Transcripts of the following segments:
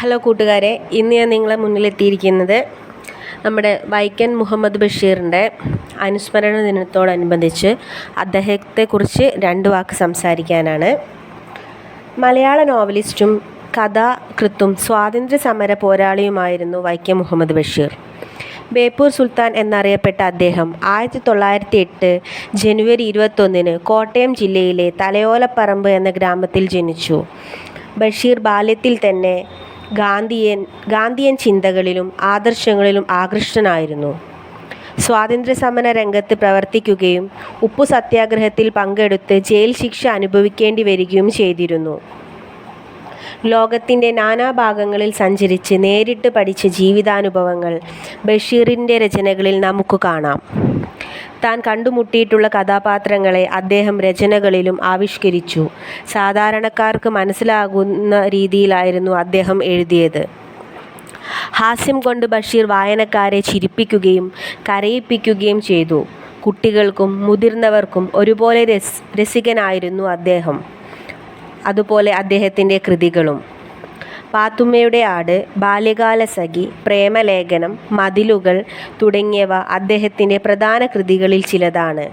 Hello കൂട്ടുകാരെ ഇന്ന് ഞാൻ നിങ്ങളെ മുന്നിലെത്തിയിരിക്കുന്നത് നമ്മുടെ വൈക്കൻ മുഹമ്മദ് ബഷീറിന്റെ അനുസ്മരണ ദിനത്തോടനുബന്ധിച്ച് അദ്ദേഹത്തെക്കുറിച്ച് രണ്ട് വാക്ക് സംസാരിക്കാനാണ്. മലയാള നോവലിസ്റ്റും കഥാകൃത്തും സ്വാതന്ത്ര്യ സമര പോരാളിയുമായിരുന്നു വൈക്കം മുഹമ്മദ് ബഷീർ. ബേപ്പൂർ സുൽത്താൻ എന്നറിയപ്പെട്ട അദ്ദേഹം ആയിരത്തി തൊള്ളായിരത്തി എട്ട് ജനുവരി ഇരുപത്തൊന്നിന് കോട്ടയം ജില്ലയിലെ തലയോലപ്പറമ്പ് എന്ന ഗ്രാമത്തിൽ ജനിച്ചു. ബഷീർ ബാല്യത്തിൽ തന്നെ ഗാന്ധിയൻ ഗാന്ധിയൻ ചിന്തകളിലും ആദർശങ്ങളിലും ആകൃഷ്ടനായിരുന്നു. സ്വാതന്ത്ര്യ സമര രംഗത്ത് പ്രവർത്തിക്കുകയും ഉപ്പു സത്യാഗ്രഹത്തിൽ പങ്കെടുത്ത് ജയിൽ ശിക്ഷ അനുഭവിക്കേണ്ടി വരികയും ചെയ്തിരുന്നു. ലോകത്തിന്റെ നാനാഭാഗങ്ങളിൽ സഞ്ചരിച്ച് നേരിട്ട് പഠിച്ച ജീവിതാനുഭവങ്ങൾ ബഷീറിന്റെ രചനകളിൽ നമുക്ക് കാണാം. താൻ കണ്ടുമുട്ടിയിട്ടുള്ള കഥാപാത്രങ്ങളെ അദ്ദേഹം രചനകളിലും ആവിഷ്കരിച്ചു. സാധാരണക്കാർക്ക് മനസ്സിലാകുന്ന രീതിയിലായിരുന്നു അദ്ദേഹം എഴുതിയത്. ഹാസ്യം കൊണ്ട് ബഷീർ വായനക്കാരെ ചിരിപ്പിക്കുകയും കരയിപ്പിക്കുകയും ചെയ്തു. കുട്ടികൾക്കും മുതിർന്നവർക്കും ഒരുപോലെ രസ് രസികനായിരുന്നു അദ്ദേഹം. അതുപോലെ അദ്ദേഹത്തിന്റെ കൃതികളും. പാത്തുമ്മയുടെ ആട് ബാല്യകാലസഖി പ്രേമലേഖനം മതിലുകൾ തുടങ്ങിയവ അദ്ദേഹത്തിന്റെ പ്രധാന കൃതികളിൽ ചിലതാണ്.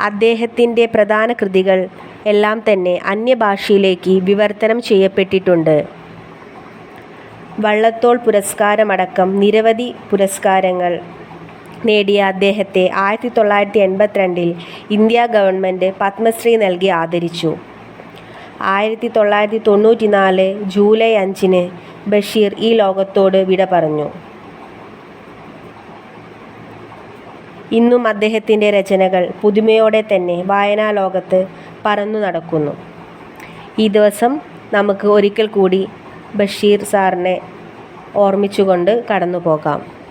അദ്ദേഹത്തിന്റെ പ്രധാന കൃതികൾ എല്ലാം തന്നെ അന്യഭാഷയിലേക്ക് വിവർത്തനം ചെയ്യപ്പെട്ടിട്ടുണ്ട്. വള്ളത്തോൾ പുരസ്കാരമടക്കം നിരവധി പുരസ്കാരങ്ങൾ നേടിയ അദ്ദേഹത്തെ ആയിരത്തി തൊള്ളായിരത്തി എൺപത്തിരണ്ടിൽ ഇന്ത്യ ഗവൺമെന്റ് പത്മശ്രീ നൽകി ആദരിച്ചു. ആയിരത്തി തൊള്ളായിരത്തി തൊണ്ണൂറ്റി നാല് ജൂലൈ അഞ്ചിന് ബഷീർ ഈ ലോകത്തോട് വിട പറഞ്ഞു. ഇന്നും അദ്ദേഹത്തിന്റെ രചനകൾ പുതുമയോടെ തന്നെ വായനാ ലോകത്ത് പറന്നു നടക്കുന്നു. ഈ ദിവസം നമുക്ക് ഒരിക്കൽ കൂടി ബഷീർ സാറിനെ ഓർമ്മിച്ചുകൊണ്ട് കടന്നു പോകാം